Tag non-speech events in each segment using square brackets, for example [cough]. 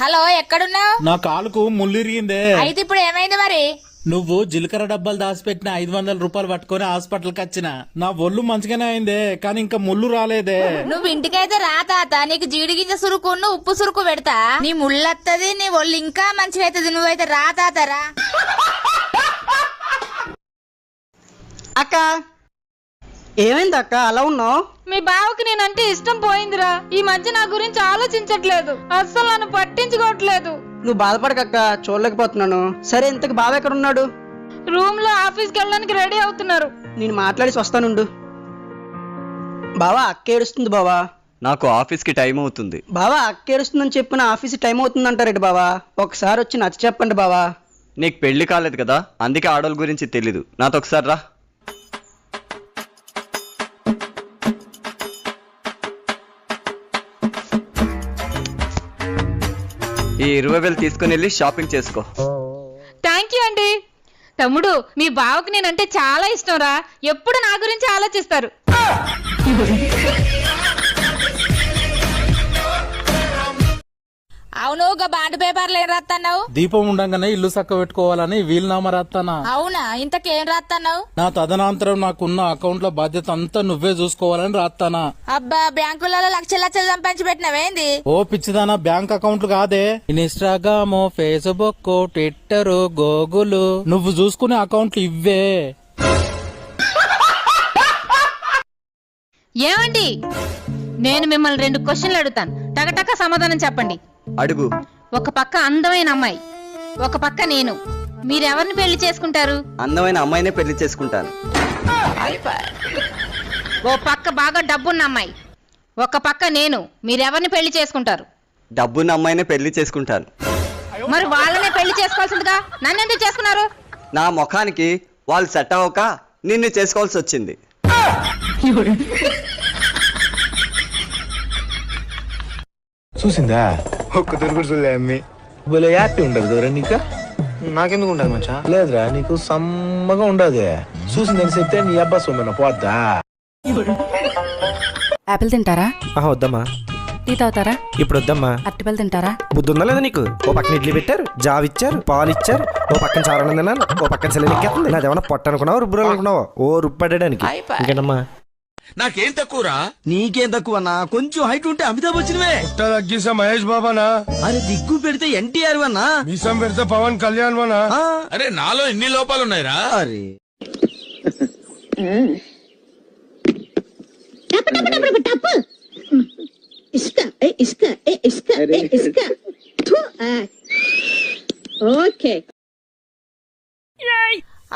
Hello ఎక్కడున్నావు? నా కాలుకు ముల్లిరిగిందే అయితే ఇప్పుడు ఏమైంది మరి? నువ్వు జీలకర్ర డబ్బాలు దాచిపెట్టిన ఐదు వందల రూపాయలు పట్టుకొని హాస్పిటల్కి వచ్చిన. నా ఒళ్ళు మంచిగానే అయిందే కానీ ఇంకా ముళ్ళు రాలేదే. నువ్వు ఇంటికైతే రా తాత. నీకు జీడి గింజ సురుకును ఉప్పు సురుకు పెడతా. నీ ముళ్ళత్తది నీ ఒళ్ళు ఇంకా మంచిగా అవుతుంది నువ్వైతే రా తాత రా. అక్క ఏమైంది అక్క అలా ఉన్నావు? మీ బావకి నేనంటే ఇష్టం పోయిందిరా. ఈ మధ్య నా గురించి ఆలోచించట్లేదు. అస్సలు నన్ను పట్టించుకోవట్లేదు. నువ్వు బాధపడకక్క చూడలేకపోతున్నాను. సరే ఇంతకు బావ ఎక్కడ ఉన్నాడు రూమ్లో ఆఫీస్కి వెళ్ళడానికి రెడీ అవుతున్నారు. నేను మాట్లాడేసి వస్తానుండు బావా అక్క ఏడుస్తుంది బావా? నాకు ఆఫీస్కి టైం అవుతుంది. బావా అక్క ఏడుస్తుందని చెప్పిన ఆఫీస్ టైం అవుతుందంటారేంటి బావా? ఒకసారి వచ్చి నచ్చ చెప్పండి బావా. నీకు పెళ్ళి కాలేదు కదా? అందుకే ఆడోళ్ళ గురించి తెలీదు. నాతో ఒకసారి రా. ఈ ఇరవై వేలు తీసుకుని వెళ్ళి షాపింగ్ చేసుకో. థ్యాంక్ యూ అండి. తమ్ముడు మీ బావకి నేనంటే చాలా ఇష్టం రా. ఎప్పుడు నా గురించి ఆలోచిస్తారు? [laughs] అవును గా బాండ్ పేపర్లు ఏం రాత్తన్నావు? దీపం ఉండంగానే ఇల్లు చక్క పెట్టుకోవాలని వీలునామా రాస్తానా అవునా? ఇంతకేం రాత్తన్నావు? నా తదనంతరం నాకున్న అకౌంట్ల బాధ్యత అంతా నువ్వే చూసుకోవాలని రాస్తానా అబ్బా బ్యాంకులలో లక్షల లక్షలు సంపాదించి పెట్టినవేంది ఓ పిచ్చిదానా బ్యాంక్ అకౌంట్లు కాదే. Instagram Facebook Twitter Google. నువ్వు చూసుకునే అకౌంట్లు ఇవ్వే. ఏమండి? నేను మిమ్మల్ని రెండు క్వశ్చన్లు అడుగుతాను. టకటక సమాధానం చెప్పండి. అడుగు. ఒక పక్క అందమైన అమ్మాయి ఒక పక్క నేను. మీరెవరిని పెళ్ళి చేసుకుంటారు? అందమైన అమ్మాయినే పెళ్ళి చేసుకుంటాను. ఓ పక్క బాగా డబ్బున్న అమ్మాయి ఒక పక్క నేను. మీరెవరిని పెళ్ళి చేసుకుంటారు? డబ్బున్న అమ్మాయినే పెళ్ళి చేసుకుంటాను. మరి వాళ్ళనే పెళ్ళి చేసుకోవాల్సిందిగా? నన్ను ఎందుకు చేసుకున్నారు? నా ముఖానికి వాళ్ళు సెట్ అవ్వక నిన్ను చేసుకోవాల్సి వచ్చింది. చూసిందా? ఒక్క తిరుగుడు చూడలే అమ్మి. భలే హ్యాపీ ఉండదు కదరా నీకు? నాకెందుకు ఉండదు మచ్చా లేదురా నీకు సమ్మగా ఉండదు చూసిందని చెప్తే నీ అబ్బా సొమ్మెన పోద్దా? యాపిల్ తింటారా? ఆహా వద్దమ్మా. టీ తాగుతారా? ఇప్పుడు వద్దమ్మా. అరటిపళ్ళు తింటారా? బుద్ధుందా లేదా నీకు? ఓ పక్కన ఇడ్లీ పెట్టారు జావ్ ఇచ్చారు పాలు ఇచ్చారు ఓ పక్కన చారణం తిన్నాను ఓ పక్కన సెలవు ఎక్కేస్తుంది. నాదేమన్నా పొట్ట అనుకున్నావు రుబ్బురాలు అనుకున్నావు? ఓ రుప్పడడానికి ఇంకేనమ్మా నాకేం తక్కువరా? నీకేం తక్కువన్నా? కొంచెం హైట్ ఉంటే అమితాబ్ వచ్చినవే తగ్గిసా మహేష్ బాబానా? అరే దిగ్గు పెడితే ఎన్టీఆర్ అన్నా మీసం పెడితే పవన్ కళ్యాణ్ వనా అరే నాలో ఎన్ని లోపాలు ఉన్నాయిరా అరే ఇసుక ఏ ఇసుక ఏ ఇసుక ఏ ఇసుక.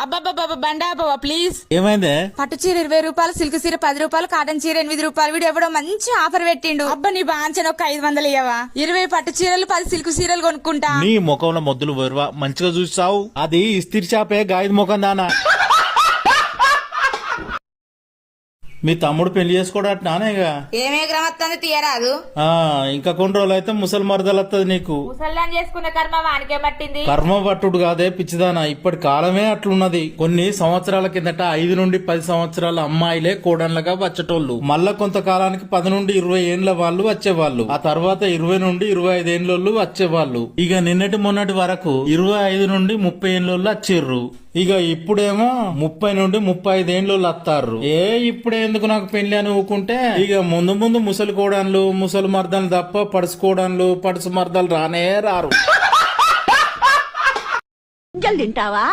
అబ్బాబ్బాబ్బా బండా బాబా ప్లీజ్ ఏమైందే? పట్టు చీర ఇరవై రూపాయలు సిల్క్ చీర పది రూపాయలు కాటన్ చీర ఎనిమిది రూపాయలు. వీడు ఎవడో మంచి ఆఫర్ పెట్టిండు. అబ్బా నీ బాంచన ఒక ఐదు వందలు ఇయ్యవా? ఇరవై పట్టు చీరలు పది సిల్క్ చీరలు కొనుక్కుంటా. నీ ముఖంలో మొద్దులు వరువా మంచిగా చూసావు అది ఇస్తిరి చాపే గాయద ముఖం దానా. మీ తమ్ముడు పెళ్ళి చేసుకోవడం నానేగా ఏమే గ్రమత్తంది తీయరాదు. ఆ ఇంకా కొన్ని రోజులు అయితే ముసలి మరదలు వస్తుంది నీకు. ముసల్లాన్ చేసుకున్న కర్మ వానికే పట్టింది. కర్మ పట్టుడు కాదే పిచ్చిదానా ఇప్పటి కాలమే అట్లున్నది. కొన్ని సంవత్సరాల కిందట ఐదు నుండి పది సంవత్సరాల అమ్మాయిలే కోడన్లుగా వచ్చేటోళ్ళు. మళ్ళా కొంతకాలానికి పది నుండి ఇరవై ఏండ్ల వాళ్ళు వచ్చేవాళ్ళు. ఆ తర్వాత ఇరవై నుండి ఇరవై ఐదు ఏండ్లోళ్ళు వచ్చేవాళ్ళు. ఇక నిన్నటి మొన్నటి వరకు ఇరవై ఐదు నుండి ముప్పై ఏండ్లోళ్ళు వచ్చిర్రు. ఇక ఇప్పుడేమో ముప్పై నుండి ముప్పై ఐదు ఏండ్లు వస్తారు ఏ ఇప్పుడే ఎందుకు నాకు పెళ్ళి అని ఊకుంటే ఇక ముందు ముందు ముసలి కోడన్లు ముసలి మర్దాలు తప్ప పడుచుకోవడాలు పడుచు మర్దాలు రానే రారు. గింజలు తింటావా?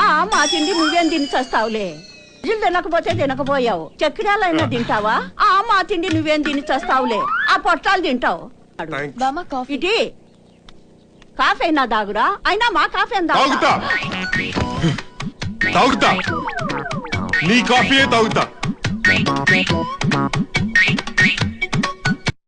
ఆ. మా తిండి నువ్వేం తిని చస్తావులే. గింజలు తినకపోతే తినకపోయావు. చక్రాలైనా తింటావా? ఆ మా తిండి నువ్వేం తిని చస్తావులే. ఆ పొట్టాలు తింటావు. ఇది కాఫీ అయినా దాగురా అయినా మా కాఫీ అని తాగుతా. తాగుతా. నీ కాఫీయే తాగుతా.